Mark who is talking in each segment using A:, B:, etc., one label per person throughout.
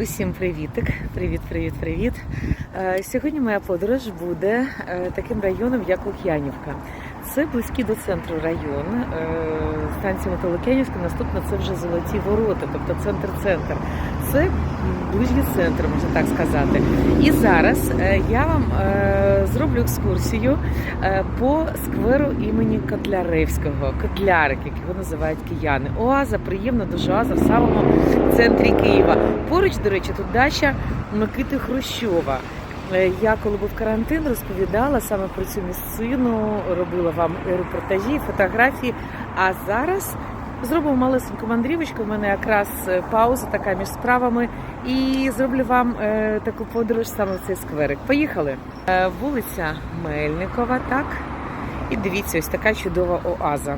A: Усім привітик! Привіт, привіт, привіт! Е, Сьогодні моя подорож буде е, таким районом, як Лук'янівка. Це близький до центру район. Е, Станція Металокянівська, наступна це вже Золоті Ворота, тобто центр-центр. Це ближній центр, можна так сказати. І зараз е, я вам е, зроблю екскурсію по скверу імені Котляревського, Котлярик, як його називають кияни. Оаза, приємна дуже оаза в самому центрі Києва. Поруч, до речі, тут дача Микити Хрущова. Е, Я коли був карантин, розповідала саме про цю місцину, робила вам репортажі, фотографії. А зараз зробимо малесеньку мандрівочку. У мене якраз е, пауза така між справами. І зроблю вам е, таку подорож саме в цей скверик. Поїхали. Вулиця Мельникова, так. І дивіться, ось така чудова оаза.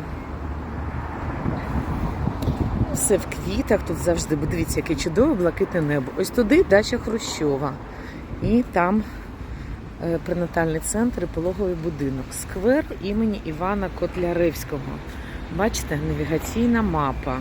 A: Все в квітах тут завжди, дивіться, яке чудове блакитне небо. Ось туди дача Хрущова. І там е, пренатальний центр і пологовий будинок. Сквер імені Івана Котляревського. Бачите, навігаційна мапа.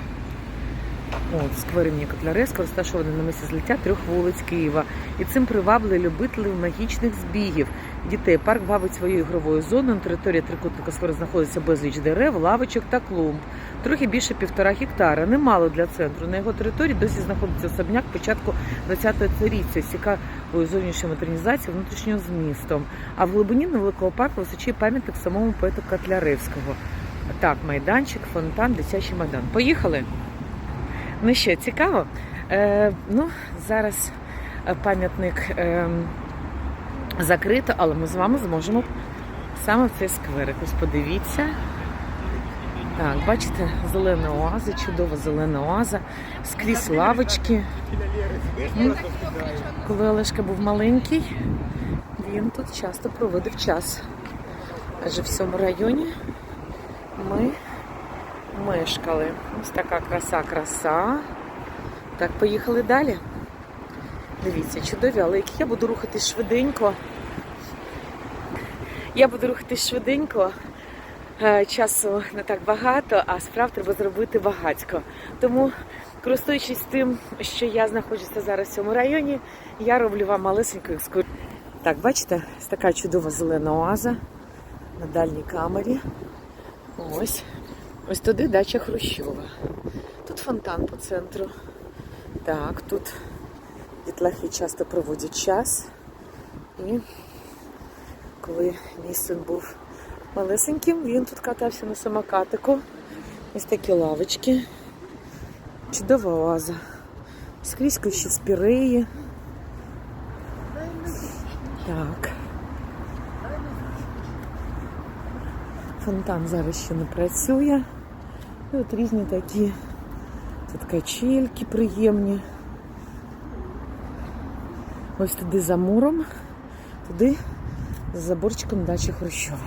A: От, сквер імені Котляревського розташований на місці злиття трьох вулиць Києва. І цим привабли любителів магічних збігів. Дітей парк бавить своєю ігровою зоною. На території трикутника скверу знаходиться безліч дерев, лавочок та клумб. Трохи більше півтора гектара. Немало для центру. На його території досі знаходиться особняк початку 20-го століття з цікавою зовнішньою модернізацією внутрішнього змістом. А в глибині невеликого парку височий пам'ятник самому поету Котляревського. Так, майданчик, фонтан, дитячий майдан. Поїхали. Ну що, цікаво? Е, ну, зараз пам'ятник е, закрито, але ми з вами зможемо саме в цей скверик. Ось подивіться. Так, бачите, зелена оаза, чудова зелена оаза, скрізь лавочки. Коли Олешка був маленький, він тут часто проводив час. Адже в цьому районі ми мешкали. Ось така краса-краса. Так, поїхали далі. Дивіться, чудові алейки. Я буду рухатись швиденько. Я буду рухатись швиденько. Е, Часу не так багато, а справ треба зробити багатько. Тому, користуючись тим, що я знаходжуся зараз в цьому районі, я роблю вам малесеньку екскурсію. Так, бачите, така чудова зелена оаза на дальній камері. Ось. Ось туди дача Хрущова. Тут фонтан по центру. Так, тут дітлахи часто проводять час. І коли мій син був малесеньким, він тут катався на самокатику. Ось такі лавочки. Чудова оаза. Скрізь кущі спіреї. Так. Фонтан зараз ще не працює. І от різні такі тут качельки приємні. Ось туди за муром, туди з заборчиком дачі Хрущова.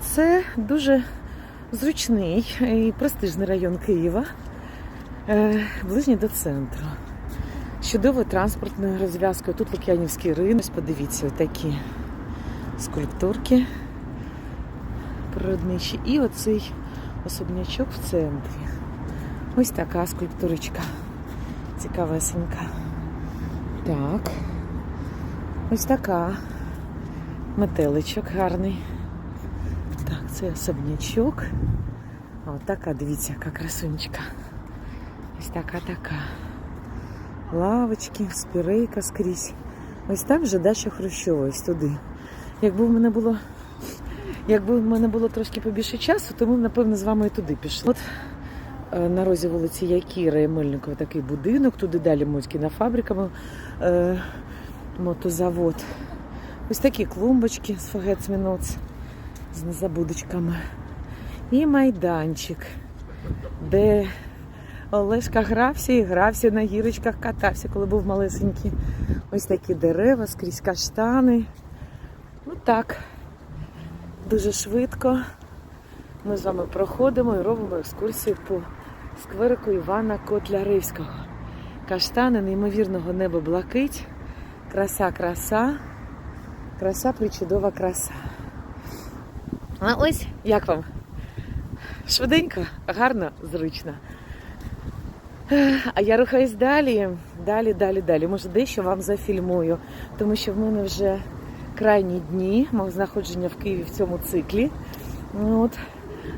A: Це дуже зручний і престижний район Києва, е, ближній до центру. З чудовою транспортною розв'язкою. Тут Лук'янівський ринок. Подивіться, такі скульптурки природничі. І оцей особнячок в центрі. Ось така скульптурочка. Цікавесенька. Так. Ось така. Метеличок гарний. Так, це особнячок. А от така, дивіться, яка красунечка. Ось така така. Лавочки, спірейка скрізь. Ось там вже дача Хрущова, ось туди. Якби в мене було, якби в мене було трошки побільше часу, то ми, напевно, з вами і туди пішли. От на розі вулиці Якіра і Мельникова такий будинок, туди далі Моськіна фабрика, е, мотозавод. Ось такі клумбочки з фагецміноц з незабудочками. І майданчик, де Олешка грався і грався на гірочках, катався, коли був малесенький. Ось такі дерева, скрізь каштани. Ну так, дуже швидко ми з вами проходимо і робимо екскурсію по скверику Івана Котляревського. Каштани неймовірного неба блакить. Краса, краса, краса, причудова краса. А ось як вам? Швиденько, гарно, зручно. А я рухаюсь далі, далі, далі, далі. Може, дещо вам зафільмую, тому що в мене вже крайні дні мого знаходження в Києві в цьому циклі. Ну, От.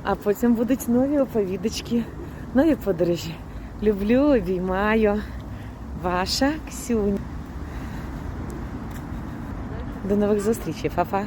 A: А потім будуть нові оповідочки, нові подорожі. Люблю, обіймаю. Ваша Ксюня. До нових зустрічей, Фафа.